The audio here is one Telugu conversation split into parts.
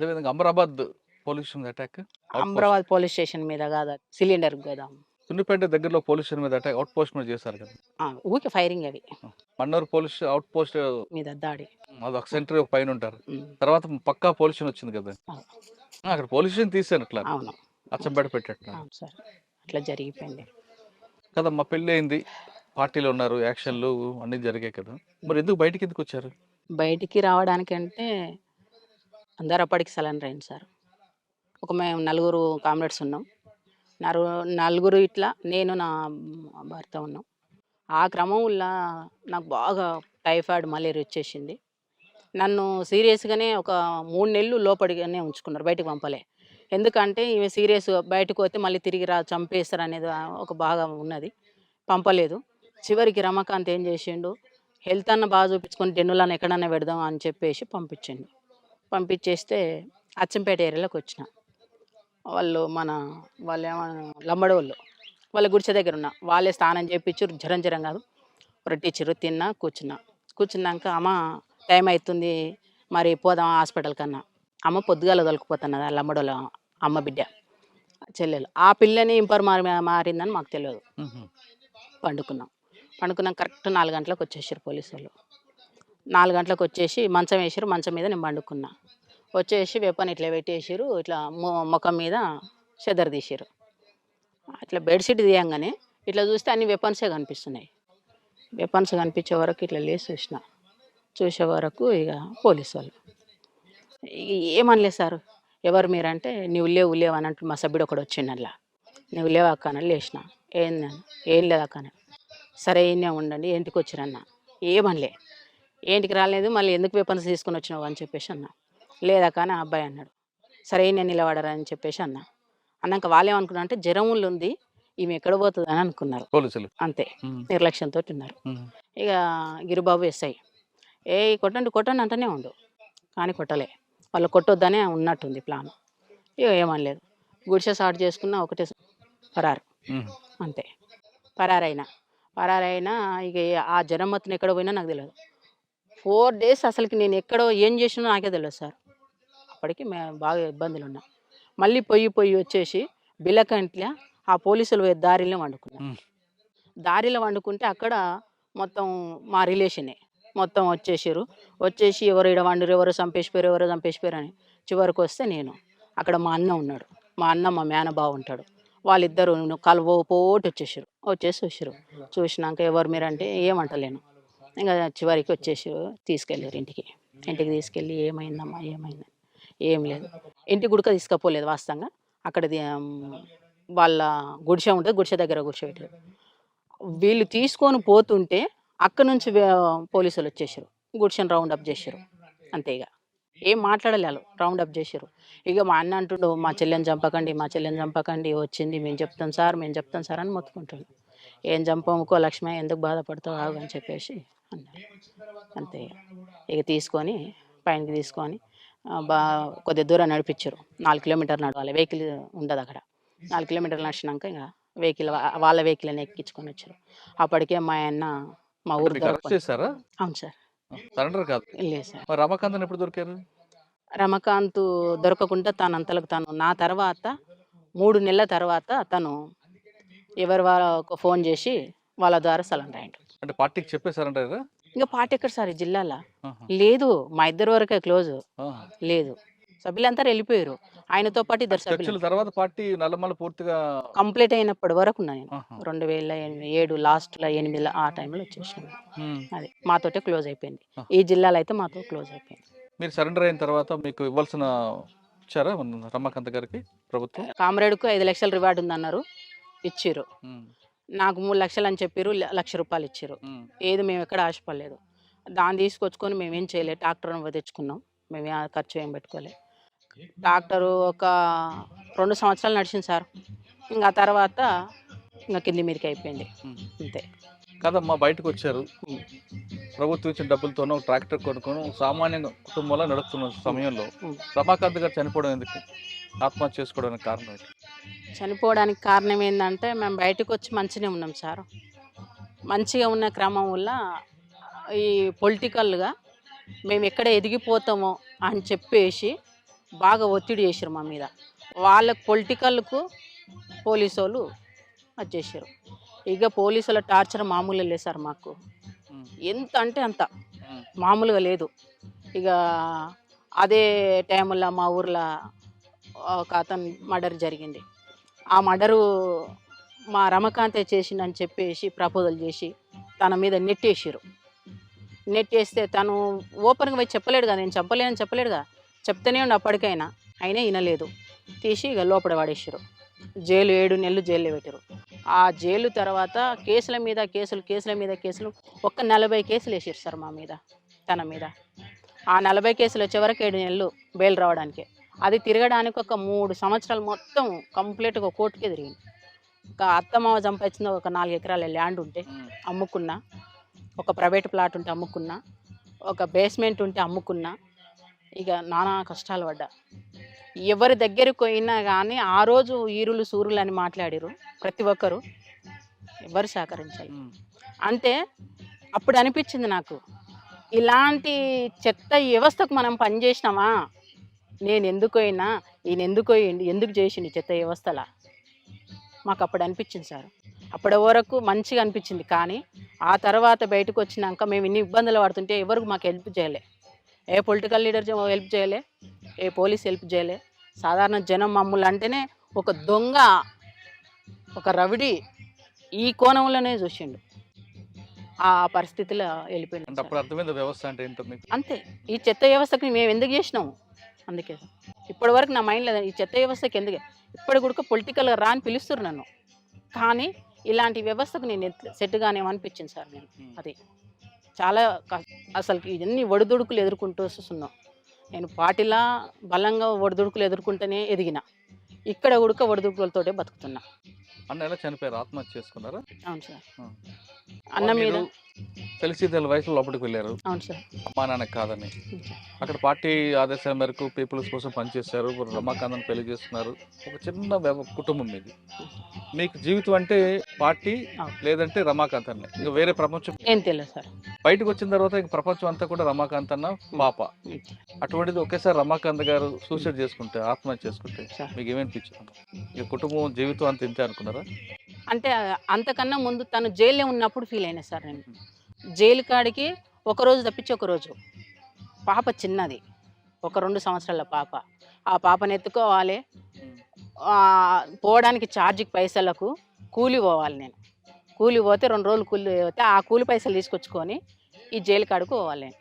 అదేవిధంగా Amarabad police station attack Amarabad police station మీద కాదు సిలిండర్ గోదాం సున్నిపేట దగ్గరలో పోలీస్ స్టేషన్ మీద అటాక్ అవుట్ పోస్ట్ మీద చేశారు కదా. ఊరికే ఫైరింగ్ అవి మన్నూరు పోలీస్ అవుట్ పోస్ట్ మీద దాడి. అది ఒక సెంటర్ ఒక పైన ఉంటారు. తర్వాత పక్కా పోలీస్ స్టేషన్ వచ్చింది కదా. అక్కడ పోలీస్ స్టేషన్ తీసాను అట్లా. అచ్చంపేట సార్ అట్లా జరిగిపోయింది. కదా మా పెళ్ళి అయింది. పార్టీలో ఉన్నారు యాక్షన్లు అన్ని జరిగాయి కదా. మరి ఎందుకు బయటికి ఎందుకు వచ్చారు? బయటికి రావడానికి అంటే అందరు అప్పటికి సలన్ అయింది సార్. ఒక మేము నలుగురు కామ్రేడ్స్ ఉన్నాం. నలుగురు నలుగురు ఇట్లా నేను నా భర్త ఉన్నాం. ఆ క్రమంలో నాకు బాగా టైఫాయిడ్ మలేరియా వచ్చేసింది. నన్ను సీరియస్గానే ఒక మూడు నెలలు లోపలిగానే ఉంచుకున్నారు బయటకు పంపలే. ఎందుకంటే ఇవి సీరియస్ బయటకు వస్తే మళ్ళీ తిరిగి రా చంపేస్తారు అనేది ఒక బాగా ఉన్నది. పంపలేదు. చివరికి రమకాంత్ ఏం చేసిండు హెల్త్ అన్న బాగా చూపించుకొని డెన్నులను ఎక్కడన్నా పెడదాం అని చెప్పేసి పంపించిండు. పంపించేస్తే అచ్చంపేట ఏరియాలోకి వచ్చిన. వాళ్ళు మన వాళ్ళు ఏమన్నా లంబడి వాళ్ళు వాళ్ళ గుడిసె దగ్గర ఉన్న వాళ్ళే స్నానం చేయించారు జ్వరం జ్వరం కాదు. రొట్టిచ్చిర్రు తిన్నా కూర్చున్నా. కూర్చున్నాక అమ్మ టైం అవుతుంది మరి పోదాం హాస్పిటల్ కన్నా. అమ్మ పొద్దుగాల దొరికిపోతున్నది ఆ లంబడోళ్ళ అమ్మ బిడ్డ చెల్లెలు. ఆ పిల్లని ఇంపర్ మారి మారిందని మాకు తెలియదు. పండుకున్నాం. పండుకున్నాం. కరెక్ట్ నాలుగు గంటలకు వచ్చేసారు పోలీసు వాళ్ళు. నాలుగు గంటలకు వచ్చేసి మంచం వేసారు మంచం మీద నేను పండుకున్నా. వచ్చేసి వెపన్ ఇట్లా పెట్టేసారు ఇట్లా మొ- ముఖం మీద చెదర్ తీసారు అట్లా బెడ్షీట్ తీయంగానే ఇట్లా చూస్తే అన్ని వెపన్సే కనిపిస్తున్నాయి. వెపన్స్ కనిపించే వరకు ఇట్లా లేచి చూసిన. చూసే వరకు ఇక పోలీసు వాళ్ళు. ఇక ఏమనలేదు సార్. ఎవరు మీరంటే నువ్వు లేవు లేవు అని అంటే మా సభ్యుడు ఒకడు వచ్చిండు నువ్వు లేవు అక్కన లేచిన. ఏం ఏం లేదు అక్కన సరే ఈయనే ఉండండి ఇంటికి వచ్చిరన్నా? ఏమనలే. ఏంటికి రాలేదు మళ్ళీ ఎందుకు వెపన్స్ తీసుకుని వచ్చినావు అని చెప్పేసి అన్న. లేదక్క అని ఆ అబ్బాయి అన్నాడు సరే నేను నిలబడరా అని చెప్పేసి అన్న. అన్నాక వాళ్ళు ఏమనుకున్నారు అంటే జ్వరం ఉంది ఈమె ఎక్కడ పోతుంది అని అనుకున్నారు. పోలీసులు. అంతే. నిర్లక్ష్యంతో ఉన్నారు. ఇక గిరిబాబు ఎస్ఐ ఏ కొట్టండి కొట్టండి అంటూనే ఉండు కానీ కొట్టలే. వాళ్ళు కొట్టొద్దనే ఉన్నట్టుంది ప్లాన్. ఇక ఏమనలేదు గుడిసె స్టార్ట్ చేసుకున్న ఒకటే పరారు. అంతే. పరారైనా. పరారైనా ఇక ఆ జ్వరం మొత్తం ఎక్కడ పోయినా నాకు తెలియదు ఫోర్ డేస్ అసలుకి నేను ఎక్కడో ఏం చేసినా నాకే తెలియదు సార్. అప్పటికి మేము బాగా ఇబ్బందులు ఉన్నాం మళ్ళీ పొయ్యి పొయ్యి వచ్చేసి బిలకంట్ల ఆ పోలీసులు పోయే దారిలో వండుకున్నాం. దారిలో వండుకుంటే అక్కడ మొత్తం మా రిలేషనే మొత్తం వచ్చేసారు వచ్చేసి ఎవరు ఇక్కడ వండరు ఎవరు చంపేసిపోయారు ఎవరు చంపేసిపోయారు అని చివరికి వస్తే నేను అక్కడ మా అన్న ఉన్నాడు. మా అన్న మా మేనబావ ఉంటాడు. వాళ్ళిద్దరు కలువ పోటు వచ్చేసారు వచ్చేసి చూసారు చూసినాక ఎవరు మీరంటే ఏమంటలేను. ఇంకా చివరికి వచ్చేసి తీసుకెళ్ళారు ఇంటికి. ఇంటికి తీసుకెళ్ళి ఏమైందమ్మా ఏమైంది? ఏం లేదు. ఇంటి గుడక తీసుకపోలేదు వాస్తవంగా. అక్కడ వాళ్ళ గుడిసె ఉంటుంది గుడిసె దగ్గర కూర్చోబెట్టారు. వీళ్ళు తీసుకొని పోతుంటే అక్కడ నుంచి పోలీసులు వచ్చేసారు. గుడిసెని రౌండ్ అప్ చేశారు అంతే ఇక ఏం మాట్లాడలేదు రౌండ్ అప్ చేశారు ఇక మా అన్న అంటుండు మా చెల్లెని చంపకండి మా చెల్లెని చంపకండి వచ్చింది మేము చెప్తాం సార్ మేము చెప్తాం సార్ అని మొత్తుకుంటుండు. ఏం చంపముకో లక్ష్మి ఎందుకు బాధపడతావు ఆగు అని చెప్పేసి అన్నారు అంతే ఇక. తీసుకొని పైనకి తీసుకొని బా కొద్ది దూరం నడిపించారు. నాలుగు కిలోమీటర్ నడవాలి. వెహికల్ ఉండదు అక్కడ. నాలుగు కిలోమీటర్లు నడిచినాక ఇంకా వెహికల్ వాళ్ళ వెహికల్ ఎక్కించుకొని వచ్చారు. అప్పటికే మా ఆయన మా ఊరు అవును సార్. సరెండర్ కాదు. లేదు సార్. రమాకాంత్ ఎప్పుడు దొరికారు? రమకాంత్ దొరకకుండా తను అంతలకు తను నా తర్వాత మూడు నెలల తర్వాత తను ఎవరి వాళ్ళకు ఫోన్ చేసి వాళ్ళ ద్వారా సలన్ రాయండు. అంటే పార్టీకి చెప్పేశారంటారా ఇంకా పాట ఎక్కడ సార్ ఈ జిల్లాలో? లేదు మా ఇద్దరు వరకే క్లోజ్. లేదు. సభ్యులంతా వెళ్ళిపోయారు. ఆయనతో పాటు ఇద్దరు సభ్యులు. తర్వాత పార్టీ నల్లమల్ల పూర్తిగా కంప్లీట్ అయినప్పటి వరకు ఉన్నా నేను. రెండు వేల ఏడు లాస్ట్లో ఎనిమిదిలో ఆ టైంలో వచ్చేసాను. అది మాతోటే క్లోజ్ అయిపోయింది. ఈ జిల్లాలో అయితే మాతో క్లోజ్ అయిపోయింది. మీరు సరెండర్ అయిన తర్వాత మీకు ఇవ్వాల్సిన ఇచ్చారా రమాకాంత్ గారికి ప్రభుత్వం? కామ్రేడ్కు ఐదు లక్షల రివార్డు ఉందన్నారు. ఇచ్చిర్రు. నాకు మూడు లక్షలు అని చెప్పారు లక్ష రూపాయలు ఇచ్చారు. ఏది మేము ఎక్కడ ఆశపడలేదు దాన్ని తీసుకొచ్చుకొని మేము ఏం చేయలేదు ట్రాక్టర్ తెచ్చుకున్నాం మేము ఖర్చు ఏం పెట్టుకోలేదు ట్రాక్టరు ఒక రెండు సంవత్సరాలు నడిచింది సార్ ఇంకా తర్వాత ఇంకా కింది మీదకి అయిపోయింది. అంతే కదమ్మా బయటకు వచ్చారు. ప్రభుత్వం ఇచ్చిన డబ్బులతోనో ట్రాక్టర్ కొనుక్కొని సామాన్య కుటుంబంలో నడుస్తున్న సమయంలో. రమాకాంత్ గారు చనిపోవడం ఎందుకు ఆత్మహత్య చేసుకోవడానికి కారణం చనిపోవడానికి కారణం ఏంటంటే మేము బయటకు వచ్చి మంచిగానే ఉన్నాం సార్. మంచిగా ఉన్న క్రమం వల్ల ఈ పొలిటికల్గా మేము ఎక్కడ ఎదిగిపోతామో అని చెప్పేసి బాగా ఒత్తిడి చేసారు మా మీద. వాళ్ళ పొలిటికల్కు పోలీసు వాళ్ళు వచ్చేసారు ఇక పోలీసుల టార్చర్ మామూలు లేదు సార్ మాకు. ఎంత అంటే అంత. మామూలుగా లేదు. ఇక అదే టైంలో మా ఊర్లో ఒక అతను మర్డర్ జరిగింది. ఆ మర్డరు మా రమకాంతే చేసిందని చెప్పేసి ప్రపోజల్ చేసి తన మీద నెట్టేసారు నెట్టేస్తే తను ఓపెన్గా పోయి చెప్పలేడు కదా నేను చెప్పలేనని చెప్పలేడుగా. చెప్తూనే ఉండి అప్పటికైనా. అయినా వినలేదు. తీసి ఇక లోపల పడేసారు జైలు ఏడు నెలలు జైల్లో పెట్టారు ఆ జైలు తర్వాత కేసుల మీద కేసులు కేసుల మీద కేసులు ఒక్క నలభై కేసులు వేసారు సార్ మా మీద తన మీద. ఆ నలభై కేసులు వచ్చే వరకు ఏడు నెలలు బెయిల్ రావడానికి. అది తిరగడానికి ఒక మూడు సంవత్సరాలు మొత్తం కంప్లీట్గా కోర్టుకే తిరిగింది. ఒక అత్తమామ సంపాదించిన ఒక నాలుగు ఎకరాల ల్యాండ్ ఉంటే అమ్ముకున్నా ఒక ప్రైవేట్ ప్లాట్ ఉంటే అమ్ముకున్నా ఒక బేస్మెంట్ ఉంటే అమ్ముకున్నా ఇక నానా కష్టాలు పడ్డా. ఎవరి దగ్గరికి పోయినా కానీ ఆ రోజు ఈరులు సూరులు అని మాట్లాడారు ప్రతి ఒక్కరు. ఎవరు సహకరించాలి. అంటే అప్పుడు అనిపించింది నాకు ఇలాంటి చెత్త వ్యవస్థకు మనం పనిచేసినామా? నేను ఎందుకు అయినా ఈయన ఎందుకు అయ్యిండు ఎందుకు చేసిండు చెత్త వ్యవస్థలా? మాకు అప్పుడు అనిపించింది సార్. అప్పటి వరకు మంచిగా అనిపించింది కానీ ఆ తర్వాత బయటకు వచ్చినాక మేము ఇన్ని ఇబ్బందులు పడుతుంటే ఎవరికి మాకు హెల్ప్ చేయలే. ఏ పొలిటికల్ లీడర్ హెల్ప్ చేయలే ఏ పోలీస్ హెల్ప్ చేయలే. సాధారణ జనం మమ్మల్ని అంటేనే ఒక దొంగ ఒక రవిడి ఈ కోణంలోనే చూసిండు. ఆ పరిస్థితిలో వెళ్ళిపోయింది అంటే అప్పుడు అర్థమైంది వ్యవస్థ అంటే ఏంటో మీకు? అంతే. ఈ చెత్త వ్యవస్థకి మేము ఎందుకు చేసినాము? అందుకే. ఇప్పటి వరకు నా మైండ్ లేదు ఈ చెత్త వ్యవస్థకి ఎందుకు? ఇప్పటి కూడా పొలిటికల్గా రా అని పిలుస్తారు నన్ను. కానీ ఇలాంటి వ్యవస్థకు నేను సెట్ కానేమనిపించింది సార్ నేను. అది చాలా అసలు ఇవన్నీ ఒడిదుడుకులు ఎదుర్కొంటూ వస్తున్నాం. నేను పార్టీలా బలంగా ఒడిదుడుకులు ఎదుర్కొంటూనే ఎదిగిన. ఇక్కడ ఉడక ఒడిదుడుకులతోటే బతుకుతున్నా. అన్న ఎలా చనిపోయారు ఆత్మహత్య చేసుకున్నారా? అవును సార్. అన్న మీద. తెలిసి తెలియని వయసులో లోపలికి వెళ్ళారు. అవును సార్. అమ్మా నాన్న కాదని. అక్కడ పార్టీ ఆదేశాల మేరకు పీపుల్స్ కోసం పనిచేశారు. రమాకాంత్ పెళ్ళి చేస్తున్నారు. ఒక చిన్న కుటుంబం మీది. మీకు జీవితం అంటే పార్టీ. లేదంటే రమాకాంత్ అన్న. ఇంకా వేరే ప్రపంచం. బయటకు వచ్చిన తర్వాత ఇంక ప్రపంచం అంతా కూడా రమాకాంత్ అన్న పాప. అటువంటిది ఒకేసారి రమాకాంత్ గారు సూసైడ్ చేసుకుంటే ఆత్మహత్య చేసుకుంటే. మీకు ఏమనిపించింది ఇక కుటుంబం జీవితం అంత ఇంతే అనుకున్నారా? అంటే అంతకన్నా ముందు తను జైల్లో ఉన్నప్పుడు ఫీల్ అయినా సార్ నేను. జైలు కాడికి ఒక రోజు తప్పించి ఒకరోజు పాప చిన్నది. ఒక రెండు సంవత్సరాల పాప. ఆ పాపను ఎత్తుకోవాలి. పోవడానికి ఛార్జీకి పైసలకు కూలి పోవాలి నేను. కూలి పోతే రెండు రోజులు కూలి పోతే ఆ కూలి పైసలు తీసుకొచ్చుకొని ఈ జైలు కాడుకు పోవాలి నేను.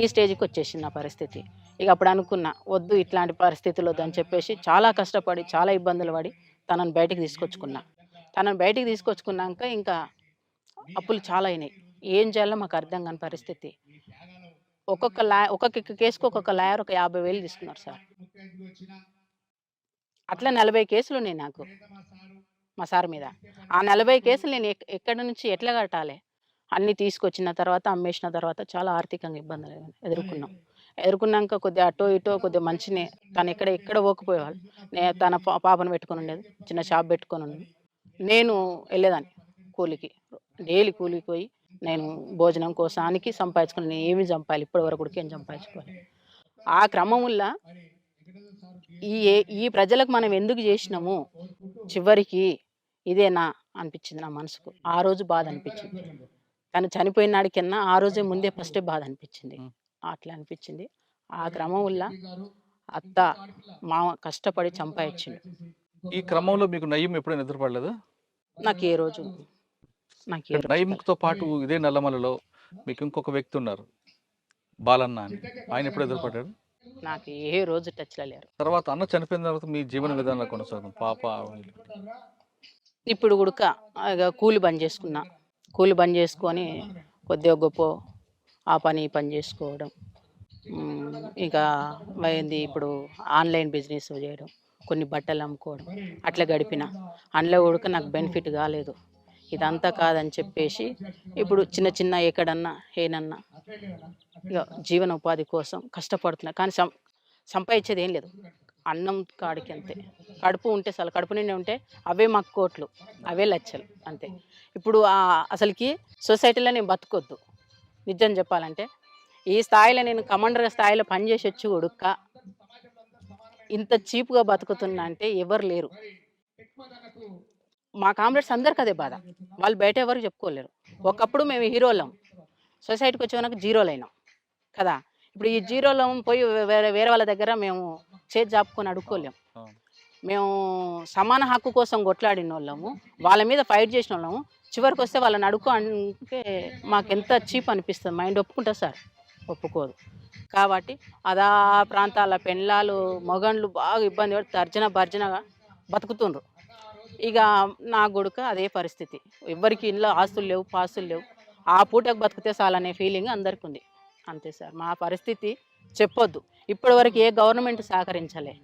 ఈ స్టేజ్కి వచ్చేసింది నా పరిస్థితి. ఇక అప్పుడు అనుకున్నా వద్దు ఇట్లాంటి పరిస్థితులు వద్దని చెప్పేసి చాలా కష్టపడి చాలా ఇబ్బందులు పడి తనని బయటికి తీసుకొచ్చుకున్నా. తనను బయటికి తీసుకొచ్చుకున్నాక ఇంకా అప్పులు చాలా అయినాయి. ఏం చేయాలో మాకు అర్థం కాని పరిస్థితి. ఒక్కొక్క లా ఒక్కొక్క కేసుకు ఒక్కొక్క లాయర్ ఒక యాభై వేలు తీసుకున్నారు సార్. అట్లా నలభై కేసులు ఉన్నాయి నాకు మా సార్ మీద. ఆ నలభై కేసులు నేను ఎక్- ఎక్కడి నుంచి ఎట్లా కట్టాలి? అన్నీ తీసుకొచ్చిన తర్వాత అమ్మేసిన తర్వాత చాలా ఆర్థికంగా ఇబ్బందులు ఎదుర్కొన్నాం. ఎదుర్కొన్నాక కొద్దిగా అటో ఇటో కొద్దిగా మంచినే తను ఎక్కడ ఎక్కడ పోకపోయేవాళ్ళు. నేను తన పా- పాపను పెట్టుకొని ఉండేది చిన్న షాప్ పెట్టుకొని ఉండేది. నేను వెళ్ళేదాన్ని కూలికి. డైలీ కూలికి పోయి నేను భోజనం కోసానికి సంపాదించుకుని నేను ఏమి సంపాలి ఇప్పటి వరకు ఏం సంపాదించుకోవాలి ఆ క్రమంలో ఈ ఈ ప్రజలకు మనం ఎందుకు చేసినాము? చివరికి ఇదేనా అనిపించింది నా మనసుకు. ఆ రోజు బాధ అనిపించింది. తను చనిపోయిన నాడికన్నా ఆ రోజే ముందే ఫస్టే బాధ అనిపించింది. అట్లా అనిపించింది. ఆ క్రమంలో అత్త మామ కష్టపడి సంపాదించిండు ఈ క్రమంలో మీకు నయ్యం ఎప్పుడైనా ఎదురుపడలేదా నాకు ఏ రోజు నాకు నయముతో పాటు ఇదే నల్లమలలో మీకు ఇంకొక వ్యక్తి ఉన్నారు బాలన్న అని. ఆయన ఎప్పుడు ఎదురుపడ్డాడు నాకు ఏ రోజు టచ్లో లేరు. తర్వాత అన్న చనిపోయిన తర్వాత మీ జీవన విధానంలో కొనసాగుతుంది పాప ఇప్పుడు గుడక ఇక కూలి బంద్ చేసుకున్నా. కూలి బంద్ చేసుకొని కొద్దిగా గొప్ప ఆ పని పని చేసుకోవడం. ఇక ఏంది ఇప్పుడు ఆన్లైన్ బిజినెస్ చేయడం. కొన్ని బట్టలు అమ్ముకోవడం. అట్లా గడిపిన. అందులో కూడా నాకు బెనిఫిట్ కాలేదు. ఇదంతా కాదని చెప్పేసి ఇప్పుడు చిన్న చిన్న ఎక్కడన్నా ఏనన్నా ఇక జీవన ఉపాధి కోసం కష్టపడుతున్నా. కానీ సం సంపాదించేది ఏం లేదు. అన్నం కాడికి అంతే. కడుపు ఉంటే చాలు. కడుపు నిండి ఉంటే అవే మాకు కోట్లు. అవే లచ్చలు. అంతే. ఇప్పుడు అసలుకి సొసైటీలో నేను బతుకొద్దు. నిజం చెప్పాలంటే ఈ స్థాయిలో నేను కమాండర్ స్థాయిలో పనిచేసి వచ్చి ఉడుక్క ఇంత చీప్గా బతుకుతున్నా అంటే ఎవరు లేరు. మా కామ్రేడ్స్ అందరికి అదే బాధ. వాళ్ళు బయట ఎవరు చెప్పుకోలేరు. ఒకప్పుడు మేము హీరోలం సొసైటీకి వచ్చేవరకు జీరోలు అయినాం. కదా? ఇప్పుడు ఈ జీరోలో పోయి వేరే వేరే వాళ్ళ దగ్గర మేము చేతి జాపుకొని అడుక్కోలేము మేము సమాన హక్కు కోసం కొట్లాడిన వాళ్ళము. వాళ్ళ మీద ఫైట్ చేసిన వాళ్ళము. చివరికి వస్తే వాళ్ళని అడుక్కో అంటే మాకు ఎంత చీప్ అనిపిస్తుంది. మైండ్ ఒప్పుకుంటా సార్. ఒప్పుకోదు. కాబట్టి అదా ప్రాంతాల పెళ్ళాలు మొగండ్లు బాగా ఇబ్బంది పడి తర్జన భర్జనగా బతుకుతుండ్రు. ఇక నా కొడుక అదే పరిస్థితి. ఎవరికి ఇంట్లో ఆస్తులు లేవు పాస్తులు లేవు. ఆ పూటకు బతికితే చాలనే ఫీలింగ్ అందరికి ఉంది అంతే సార్ మా పరిస్థితి చెప్పొద్దు. ఇప్పటివరకు ఏ గవర్నమెంట్ సహకరించలే.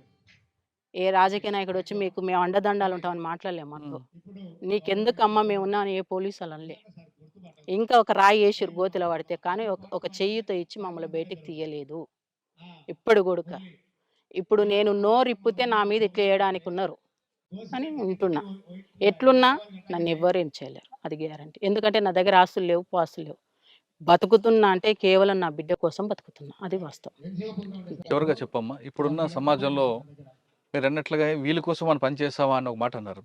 ఏ రాజకీయ నాయకుడు వచ్చి మీకు మేము అండదండాలు ఉంటామని మాట్లాడలేము మనకు నీకెందుకు అమ్మ మేము ఉన్నామని ఏ పోలీసు వాళ్ళు అనలే. ఇంకా ఒక రాయి వేసిరు గోతిలో పడితే కానీ ఒక ఒక చెయ్యితో ఇచ్చి మమ్మల్ని బయటికి తీయలేదు. ఇప్పుడు కొడుక ఇప్పుడు నేను నోరు ఇప్పితే నా మీద ఇట్లా వేయడానికి ఉన్నారు అని ఉంటున్నా. ఎట్లున్నా నన్ను ఎవ్వరు ఏం చేయలేరు. అది గ్యారంటీ. ఎందుకంటే నా దగ్గర ఆస్తులు లేవు పాస్తులు లేవు. బతుకుతున్నా అంటే కేవలం నా బిడ్డ కోసం బతుకుతున్నా. అది వాస్తవం. చెప్పమ్మా. ఇప్పుడున్న సమాజంలో మీరు అన్నట్లుగా వీళ్ళ కోసం మనం పని చేస్తామా అని ఒక మాట అన్నారు.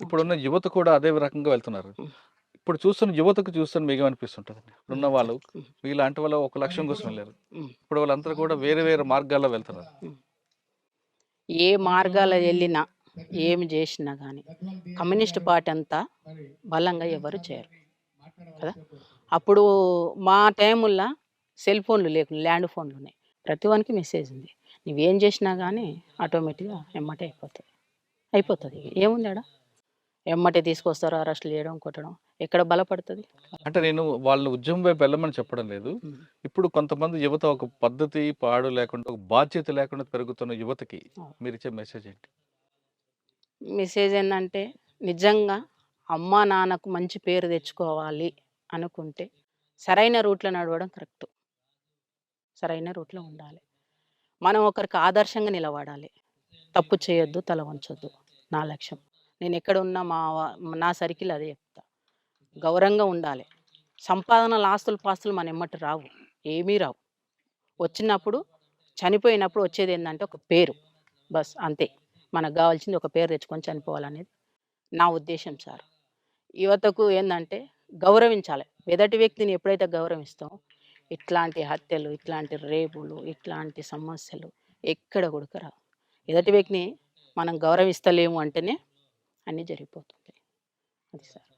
ఇప్పుడున్న యువత కూడా అదే రకంగా వెళ్తున్నారు. ఇప్పుడు చూస్తున్న యువతకు చూస్తున్న మీకు ఏమనిపిస్తుంటుంది ఇప్పుడున్న వాళ్ళు. వీళ్ళంటి వాళ్ళు ఒక లక్ష్యం కోసం వెళ్ళారు ఉమ్. ఇప్పుడు వాళ్ళందరూ కూడా వేరే వేరే మార్గాల్లో వెళ్తున్నారు. ఏ మార్గాల వెళ్ళినా ఏమి చేసినా కానీ కమ్యూనిస్ట్ పార్టీ అంతా బలంగా ఎవరు చేయరు. కదా? అప్పుడు మా టైముల్లో సెల్ ఫోన్లు లేకుండా ల్యాండ్ ఫోన్లు ఉన్నాయి. ప్రతి వానికి మెసేజ్ ఉంది. నువ్వేం చేసినా కానీ ఆటోమేటిక్గా ఎమ్మటే అయిపోతుంది అయిపోతుంది ఏముంది ఆడ? ఎమ్మటే తీసుకొస్తారు అరెస్టులు చేయడం కొట్టడం. ఎక్కడ బలపడుతుంది? అంటే నేను వాళ్ళని ఉద్యమం వైపు వెళ్ళమని చెప్పడం లేదు. ఇప్పుడు కొంతమంది యువత ఒక పద్ధతి పాడు లేకుండా ఒక బాధ్యత లేకుండా పెరుగుతున్న యువతకి. మీరు ఇచ్చే మెసేజ్ ఏంటి? మెసేజ్ ఏంటంటే నిజంగా అమ్మా నాన్నకు మంచి పేరు తెచ్చుకోవాలి అనుకుంటే సరైన రూట్లో నడవడం కరెక్ట్. సరైన రూట్లో ఉండాలి. మనం ఒకరికి ఆదర్శంగా నిలబడాలి. తప్పు చేయొద్దు తల వంచొద్దు. నా లక్ష్యం. నేను ఎక్కడ ఉన్నా మా నా సర్కిల్ అదే చెప్తా. గౌరవంగా ఉండాలి. సంపాదనలు ఆస్తులు పాస్తులు మన ఎమ్మటి రావు. ఏమీ రావు. వచ్చినప్పుడు చనిపోయినప్పుడు వచ్చేది ఏంటంటే ఒక పేరు. బస్ అంతే. మనకు కావాల్సింది ఒక పేరు తెచ్చుకొని చనిపోవాలనేది. నా ఉద్దేశం సార్. యువతకు ఏంటంటే గౌరవించాలి. ఎదటి వ్యక్తిని ఎప్పుడైతే గౌరవిస్తామో ఇట్లాంటి హత్యలు ఇట్లాంటి రేపులు ఇట్లాంటి సమస్యలు ఎక్కడ కూడా ఎదటి వ్యక్తిని మనం గౌరవిస్తలేము అంటేనే అన్నీ జరిగిపోతుంది అది సార్.